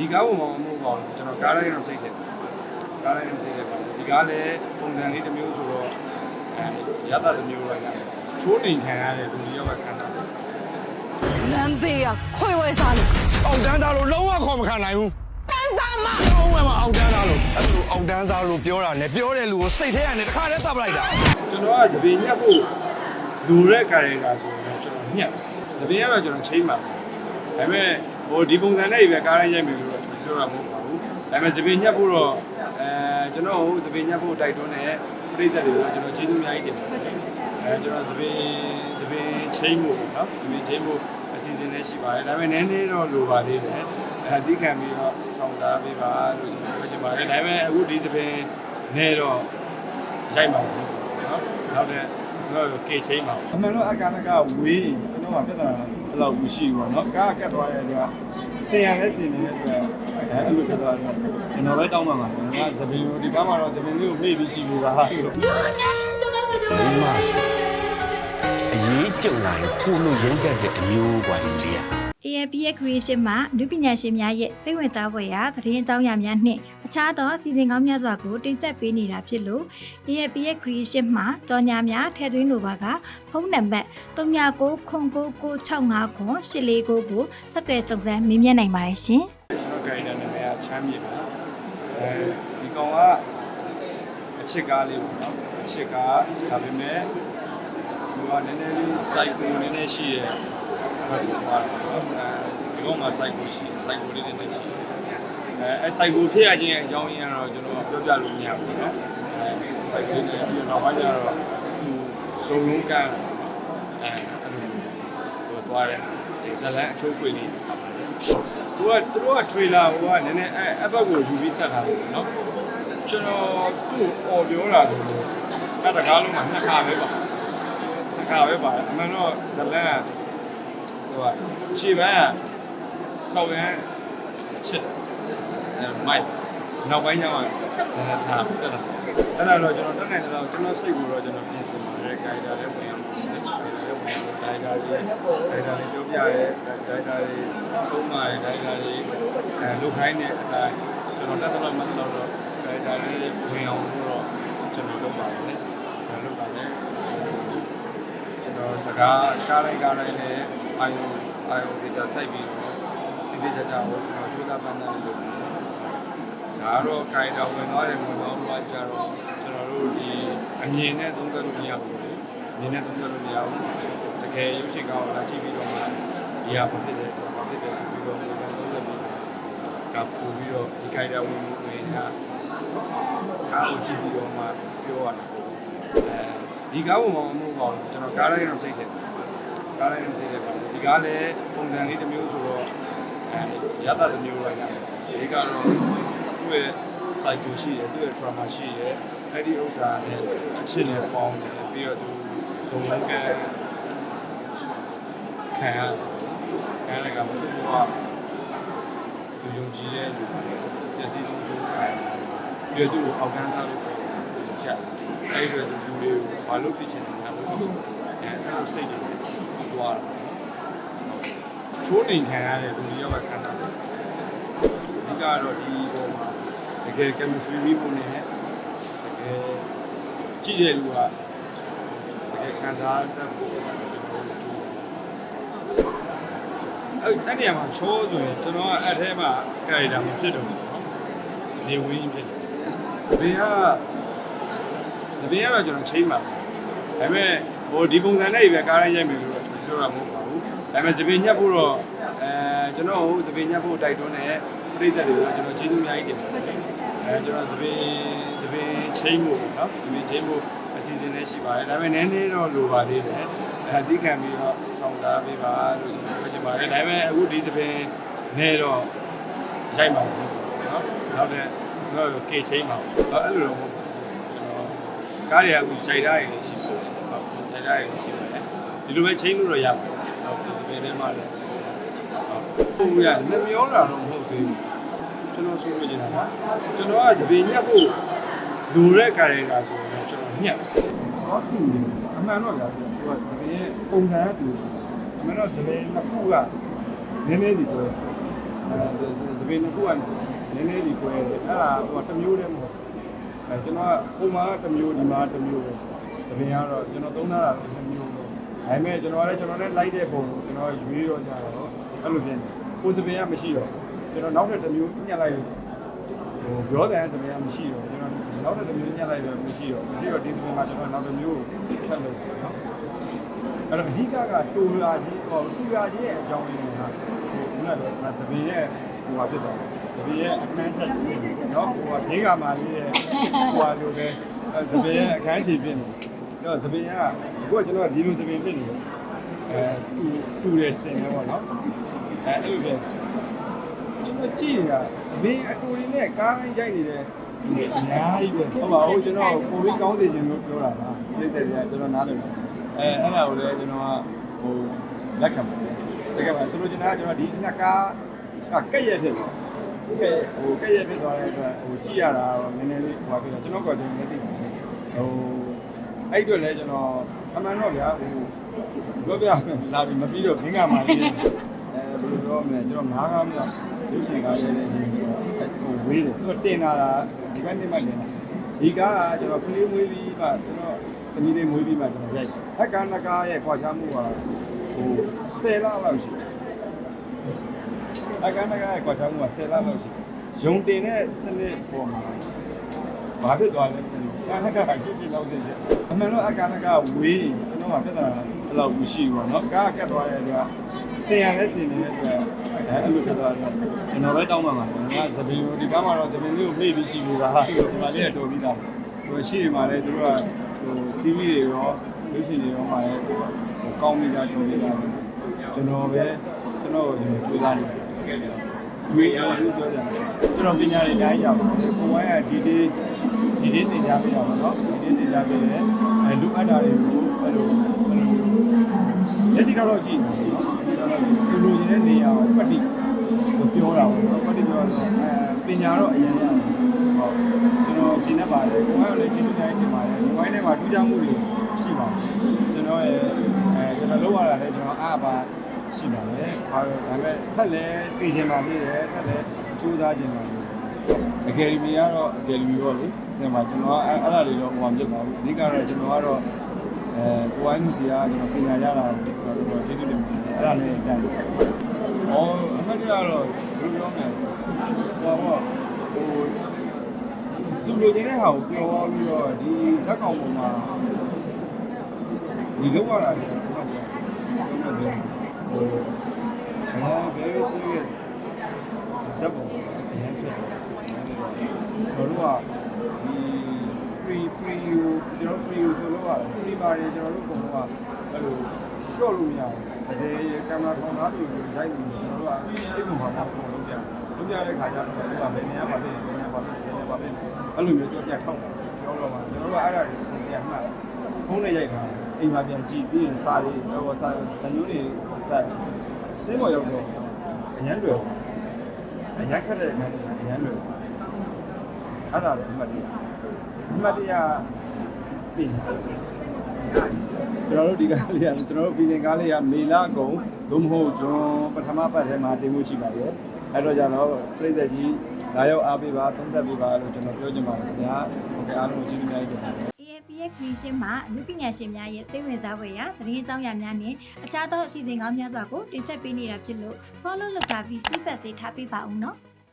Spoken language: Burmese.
ဒီကားပုံမှန်မဟုတ်ပါဘူးကျွန်တော်ကားတိုင်းတော့စိတ်တယ်ကားတိုင်းတော့စိတ်တယ်ဒီကားလည်းပုံစံလေးတစ်မျိုးဆိုတော့အဲရတာတစ်မျိုးပဲချိုးနေခံရတဲ့လူတွေရောခံတာလမ်းဘေးကခွေဝဲစားလို့အောင်တန်းသားလို့လုံးဝခေါ်မခံနိုင်ဘူးတန်းစားမလုံးဝမအောင်တန်းသားလို့အဲ့လိုအောင်တန်းသားလို့ပြောတာနဲ့ပြောတဲ့လူကိုစိတ်ထဲကနေတစ်ခါတည်းတပ်လိုက်တာကျွန်တော်ကသပင်ညက်ဖို့လူတဲ့ခါတွေကဆိုတော့ကျွန်တော်ညက်သပင်ကတော့ကျွန်တော်ချိန်ပါဒါပေမဲ့ဟိုဒီပုံစံနဲ့ပဲကားရိုင်းရိုက်မယ်လို့ ပြောတာမဟုတ်ပါဘူးဒါပေမဲ့သပင်ညက်ဖို့တော့အဲကျွန်တော်ဟိုသပင်ညက်ဖို့တိုက်တွန်းတဲ့ပြိဿတွေကိုကျွန်တော်ကျေးဇူးအများကြီးတင်ပါတယ်အဲကျွန်တော်သပင်သပင်ချိန်ဖို့ပေါ့နော်သပင်ချိန်ဖို့အစီအစဉ်လည်းရှိပါတယ်ဒါပေမဲ့နည်းနည်းတော့လိုပါသေးတယ်အဲအတိခံပြီးတော့ဆောင်သားပေးပါလို့ပြောချင်ပါတယ်ဒါပေမဲ့အခုဒီသပင်နဲ့တော့ရိုက်မှာပေါ့နော်နောက်တဲ့တော့ကေချင်းမှာအမှန်တော့အကာနကဝေးရင်ကျွန်တော်ကပြဿနာဘယ်လောက်ဘူးရှိဘူးပေါ့နော်ကားကတ်သွားတဲ့အတွက်ဆင်ရလဲဆင်နေတဲ့အတွက် အဲအဲ့လိုဖြစ်သွားတော့ကျွန်တော်ပဲတောင်းပန်ပါတယ်ငါသပင်ကိုဒီကားမှာတော့သပင်လေးကိုမေ့ပြီးကြည့်ပေးပါလို့ မိမဆိုအရေးကြုံနိုင်ကိုလိုရင်းတတ်တဲ့အမျိုးกว่าလူလေးอ่ะ AAP ရဲ့ creation မှာလူပညာရှင်များရဲ့စိတ်ဝင်စားဖွယ်ရာသတင်းအကြောင်းအရာများနှင့်အခြားသောစီစဉ်ကောင်းများစွာကိုတင်ဆက်ပေးနေတာဖြစ်လို့ AAP ရဲ့ creation မှာတော်ညာများထည့်သွင်းလိုပါကဖုန်းနံပါတ်399965ခွန်849ကိုဆက်သွယ်စုံစမ်းမေးမြန်းနိုင်ပါတယ်ရှင်။ ကျွန်တော်ဂိုင်ဒါနာမည်က ချမ်းမြေပါအဲဒီကောင်ကအချစ်ကားလေးပေါ့နော်အချစ်ကားဒါပေမဲ့သူကနည်းနည်းလေးစိုက်ကိုနည်းနည်းရှိရဲဘာလို့ပါလဲဒီကောင်ကစိုက်ကိုရှိစိုက်ကိုလေးနည်းနည်းရှိအဲအဲစိုက်ကိုဖြစ်ရခြင်းအကြောင်းရင်းကတော့ကျွန်တော်ပြောပြလို့မရဘူးနော်အဲစိုက်ကိုနဲ့ပြီးတော့ဘာကြတော့သူစုံလုံးကအဲအဲ့လိုဟိုသွားတယ်ဇလန်အချိုးကွေလေးပါပါတယ် သူကသူတို့က trailer ဟိုကနည်းနည်းအဲအဘက်ကိုယူပြီးဆက်ထားတယ်เนาะကျွန်တော်သူ့ကိုអော်ပြောတာဆိုလို့အဲ့တကားလုံးမှာနှစ်ခါပဲပါနှစ်ခါပဲပါတယ်အမှန်တော့ဇလန်ကဟိုကခြေပန်းကဆောက်ရမ်းချစ်အဲမိုက်နောက်ပိုင်းကျမှဒါထားတက်တာအဲ့ဒါတော့ကျွန်တော်တက်နိုင်တော့ကျွန်တော်စိတ်ကိုတော့ကျွန်တော်ပြင်ဆင်ပါတယ်ဂိုင်ဒါလည်းဝင်အောင် ပြင်တယ်လည်းဝင်အောင်ဂိုင်ဒါလေးဂိုင်ဒါလေးပြောပြရဲဂိုင်ဒါလေးသုံးပါရဲဂိုင်ဒါလေးအဲလုတ်ခိုင်းတဲ့အတိုင်းကျွန်တော်တက်တော့မှတ်တော့တော့ဂိုင်ဒါလေးဝင်အောင်လို့တော့ကျွန်တော်လုပ်ပါတယ်လေလုပ်ပါတယ်ကျွန်တော်တကားရှားလိုက်ကားလိုက်လည်းအာယုအာယုဒေတာစိုက်ပြီးတော့ဒီဒီကြကြဟိုကျွန်တော်ရှုတာပန်းတယ်လို့ဒါကတော့ခိုင်တော်ဝင်သွားတယ်ဝင်သွားတော့ကြတော့ကျွန်တော်တို့ဒီအမြင်နဲ့သုံးသပ်လို့မရဘူးလေအမြင်နဲ့သုံးသပ်လို့မရဘူး တကယ်ရုပ်ရှင်ကောင်းလာကြည့်ပြီးတော့မှဒီဟာဘာဖြစ်လဲဘာဖြစ်လဲဆိုပြီးတော့ဒီကသုံးသပ်ပြီးကပူပြီးတော့ဒီခိုင်တော်ဝင်မှုတွေကအားကိုကြည့်ပြီးတော့မှပြောရတာအဲဒီကားပုံမှာမဟုတ်ပါဘူးကျွန်တော်ကားလိုက်တော့စိတ်တယ်ကားလိုက်တော့စိတ်တယ်ပါဒီကားလည်းပုံစံလေးတစ်မျိုးဆိုတော့အဲရတာတစ်မျိုးလိုက်ရတယ်ဒီကတော့သူ့ရဲ့ cycle ရှိတယ်သူ့ရဲ့ trauma ရှိတယ်အဲ့ဒီဥစ္စာနဲ့အချစ်နဲ့ပေါင်းတယ်ပြီးတော့သူဇုံလန်းက ခံရခံရကမသူကသူယုံကြည်တဲ့လူတွေပြည့်စည်ဆုံးဆုံးခံရပြီးတော့သူ့ကိုအောက်ကန်းစားလို့ချက်အဲ့ဒီတော့လူတွေကိုဘာလို့ပြစ်ချင်တယ်လဲလို့အဲအဲ့လိုစိတ်တွေသွားတာချိုးနေခံရတဲ့လူတွေရောခံတာတယ်အဓိကတော့ဒီပုံမှာတကယ် chemistry မိဖို့နေနဲ့တကယ်ကြည့်တဲ့လူကတကယ်ခံစားတတ်ဖို့ အဲ့အဲ့နေရာမှာချောဆိုရင်ကျွန်တော်ကအဲ့ထဲမှာကာရီတာမဖြစ်တော့ဘူးနော်နေဝင်းဖြစ်တယ်စပင်ကစပင်ကတော့ကျွန်တော်ချိန်ပါဒါပေမဲ့ဟိုဒီပုံစံနဲ့ပဲကားရိုင်းရိုက်မယ်လို့ပြောတာမဟုတ်ပါဘူးဒါပေမဲ့စပင်ညက်ဖို့တော့အဲကျွန်တော်ဟိုစပင်ညက်ဖို့တိုက်တွန်းတဲ့ပြိဿတွေကကျွန်တော်ကျေးဇူးအများကြီးတင်ပါတယ်အဲကျွန်တော်စပင်စပင်ချိန်ဖို့နော်စပင်ချိန်ဖို့အစီအစဉ်လေးရှိပါတယ်ဒါပေမဲ့နည်းနည်းတော့လိုပါသေးတယ် အဲအတိခံပြီးတော့ဆောင်သားပေးပါလို့ပြောချင်ပါတယ်ဒါပေမဲ့အခုဒီသဘင်နဲ့တော့ရိုက်မှာပေါ့နော်နောက်တဲ့တော့ကေချိန်မှာပေါ့အဲ့လိုတော့မဟုတ်ဘူးကျွန်တော်ကားတွေကအခုခြိုက်ထားရင်ရှိဆိုတယ်ဟုတ်ခြိုက်ထားရင်ရှိတယ်ဒီလိုပဲချိန်လို့တော့ရပါတယ်ဟုတ်ဒီသဘင်ထဲမှာလည်းဟုတ်ဟုတ်ရနှမျောတာတော့မဟုတ်သေးဘူးကျွန်တော်ဆိုလို့နေတာပါကျွန်တော်ကသဘင်ညက်ဖို့လူတဲ့ကာရိုက်တာဆိုတော့ကျွန်တော်ညက်ဟောသူအမှန်တော့ကြာသူကသဘင် ရဲ့ပုံစံကတူအမှန်တော့သဘင်နှစ်ခုကနည်းနည်းစီဆိုအဲသဘင်ပင်တစ်ခုကနည်းနည်းဒီကွဲတယ်အဲ့ဒါဟိုတစ်မျိုးတည်းမဟုတ်အဲကျွန်တော်ကဟိုမှာတစ်မျိုးဒီမှာတစ်မျိုးပဲသပင်ကတော့ကျွန်တော်သုံးတာတော့တစ်မျိုးပဲဒါပေမဲ့ကျွန်တော်လည်းကျွန်တော်လည်းလိုက်တဲ့ပုံကိုကျွန်တော်ရွေးတော့ကြတော့အဲ့လိုဖြစ်နေကိုယ်သပင်ကမရှိတော့ကျွန်တော်နောက်ထပ်တစ်မျိုးညှက်လိုက်လို့ဟိုပြောတယ်သပင်ကမရှိတော့ကျွန်တော်နောက်ထပ်တစ်မျိုးညှက်လိုက်တော့မရှိတော့မရှိတော့ဒီသပင်မှာကျွန်တော်နောက်တစ်မျိုးကိုဖတ်လို့နော် အဲ့တော့အဓိကကတူလာချင်းဟောတူလာချင်းရဲ့အကြောင်းရင်းကဟိုခုနကပြောသပင်ရဲ့ဟိုဟာဖြစ်သွားသပင်ရဲ့အခန်းချက်နော်ဟိုဟာဘေးကမာလေးရဲ့ဟိုဟာလိုပဲအဲသပင်ရဲ့အခန်းချီဖြစ်နေတယ်တော့သပင်ကအခုကကျွန်တော်ကဒီလိုသပင်ဖြစ်နေတယ်အဲတူတူတဲ့စင်ပဲပေါ့နော်အဲအဲ့လိုပဲကျွန်တော်ကြည့်နေတာသပင်အတူရင်းနဲ့ကားတိုင်းကြိုက်နေတယ်အများကြီးပဲဟုတ်ပါဘူးကျွန်တော်ကိုပြီးကောင်းစေခြင်းလို့ပြောတာပါပြည့်တယ်ကကျွန်တော်နားလည်ပါ အဲအဲ့ဒါကိုလည်းကျွန်တော်ကဟိုလက်ခံပါတယ်လက်ခံပါဆိုလို့ကျွန်တော်ကကျွန်တော်ဒီနှစ်ကားကကက်ရက်ဖြစ်သွားကဲဟိုကက်ရက်ဖြစ်သွားတဲ့အတွက်ဟိုကြည့်ရတာတော့နည်းနည်းလေးဟိုဖြစ်တော့ကျွန်တော်ကကျွန်တော်လည်းသိပါတယ်ဟိုအဲ့အတွက်လည်းကျွန်တော်အမှန်တော့ဗျာဟိုပြောပြလာပြီမပြီးတော့ခင်းကမှလေးအဲဘယ်လိုပြောမလဲကျွန်တော်ငါးကားမြောက်ရုပ်ရှင်ကားလေးလည်းကျွန်တော်ဟိုဝေးတယ်သူတင်လာတာဒီဘက်နေ့မှတင်လာဒီကားကကျွန်တော်ကလေးမွေးပြီးမှကျွန်တော် သမီးလေးမွေးပြီးမှကျွန်တော်ရိုက်တယ်အက္ကနကားရဲ့ခွာချမှုကဟို10လလောက်ရှိတယ်အက္ကနကားရဲ့ခွာချမှုက10လလောက်ရှိတယ်ရုံတင်တဲ့စနစ်ပေါ်မှာဘာဖြစ်သွားလဲကာနကားရှိပြီလောက်တင်တယ်အမှန်တော့အက္ကနကားဝေးကျွန်တော်ကပြဿနာဘယ်လောက်ရှိဘူးပေါ့နော်ကားကတ်သွားတဲ့အတွက်ဆင်ရလဲဆင်နေတဲ့အတွက်အဲအဲ့လိုဖြစ်သွားတော့ကျွန်တော်ပဲတောင်းပါမှာကျွန်တော်ကသပင်ကိုဒီကားမှာတော့သပင်လေးကိုပြေးပြီးကြည့်ပြီးပါဒီမှာလေးကတော်ပြီးသား ဟိုရှိနေမှာလဲသူတို့ကဟိုစီးရီးတွေရောလူရှင်တွေရောမှာလဲဟိုကောင်းပြီးသားတော်ပြီးသားကျွန်တော်ပဲကျွန်တော်ကိုကြိုးစားနေတယ်တွေးအောင်လို့ပြောကြတယ်ကျွန်တော်ပညာတွေအများကြီးရပါတယ်ကိုဝိုင်းကဒီဒီဒီဒီသင်ကြားပေးတာပေါ့နော်ဒီဒီသင်ကြားပေးတယ်အဲလူအပ်တာတွေကိုအဲ့လိုအဲ့လိုလက်စီတော့တော့ကြည့်နေတယ်နော်လူလူချင်းတဲ့နေရာကိုပတ်တိကို ပြောတာပေါ့နော်ပတ်တိပြောဆိုအဲပညာတော့အရင်ရတယ်ဟုတ်ကျွန်တော်ရှင်းတတ်ပါတယ်ကိုဝိုင်းကိုလည်းရှင်းပြတိုင်းတင်ပါတယ်ဒီဝိုင်းထဲမှာထူးခြားမှုတွေရှိပါတယ်ကျွန်တော်ရဲ့အဲကျွန်တော်လောက်ရတာလည်းကျွန်တော်အားပါရှိပါတယ်ဘာလို့ဒါပေမဲ့ထက်လဲသိချင်ပါသေးတယ်ထက်လဲစူးစမ်းချင်ပါသေးတယ်အကယ်ဒမီကတော့အကယ်ဒမီပေါ့လေဒီမှာကျွန်တော်အဲ့အဲ့ဒါတွေတော့ဟိုမှာပြစ်ပါဘူးအဓိကတော့ကျွန်တော်ကတော့အဲကိုဝိုင်းမှုစီကကျွန်တော်ပညာရတာဆိုတော့ကျွန်တော်ကျေးဇူးတင်ပါတယ်အဲ့ဒါနဲ့တန်းတယ်။ အော်အမှတ်တရတော့ဘယ်လိုပြောမလဲ။ဟိုပေါ့ဟိုဒီလိုနေတဲ့ဟာကိုပြောပြီးတော့ဒီဇက်ကောင်ပေါ်မှာဒီလောက်ရတာလည်းဟုတ်တယ်။ဟုတ်တယ်။ဟိုအဲ very serious ဇက်ပေါ်အရင်ဖြစ်တယ်။ကျွန်တော်တို့ကဒီ pre pre ကိုကျွန်တော် pre ကိုကျွန်တော်တို့က pre ပါတယ်ကျွန်တော်တို့ပုံတော့အဲ့လို short လို့မရဘူးတက ယ်ကင်မရာထောင်သားတွေကိုရိုက်ပြီးကျွန်တော်တို့ကအဲ့ဒီမှာပုံလုပ်ကြလုပ်ကြတဲ့ခါကျတော့သူကဘယ်နေရာမှာဖြစ်နေဘယ်နေရာမှာဖြစ်နေဘယ်နေရာမှာဖြစ်အဲ့လိုမျိုးကြောက်ကြထောက်တာပြောတော့မှကျွန်တော်တို့ကအဲ့ဒါတွေကိုပြန်မှတ်ဖုန်းနဲ့ရိုက်တာအိမ်မှာပြန်ကြည့်ပြီးရင်စာတွေဟိုစာဇာညိုးတွေတက်စင်းပေါ်ရောက်တော့အရန်လွယ်အရန်ခက်တဲ့အခါကျအရန်လွယ်အဲ့ဒါလည်းအမှတ်တရအမှတ်တရပြင် ကျွန်တော်တို့ဒီကားလေးကကျွန်တော်တို့ feeling ကားလေးကမေလာကုံသို့မဟုတ်ကျွန်တော်ပထမပတ်ထဲမှာတင်မှုရှိပါတယ်အဲ့တော့ကြတော့ပြည်သက်ကြီးလာရောက်အားပေးပါသုံးသပ်ပေးပါလို့ကျွန်တော်ပြောချင်ပါတယ်ခင်ဗျာဟုတ်ကဲ့အားလုံးကိုကျေးဇူးများကြီးတင်ပါတယ် AAP ရဲ့ creation မှာအမှုပညာရှင်များရဲ့စိတ်ဝင်စားဖွယ်ရာသတင်းအကြောင်းအရာများနဲ့အခြားသောအစီအစဉ်ကောင်းများစွာကိုတင်ဆက်ပေးနေတာဖြစ်လို့ follow လုပ်တာပြီး feedback တွေထားပေးပါဦးနော်။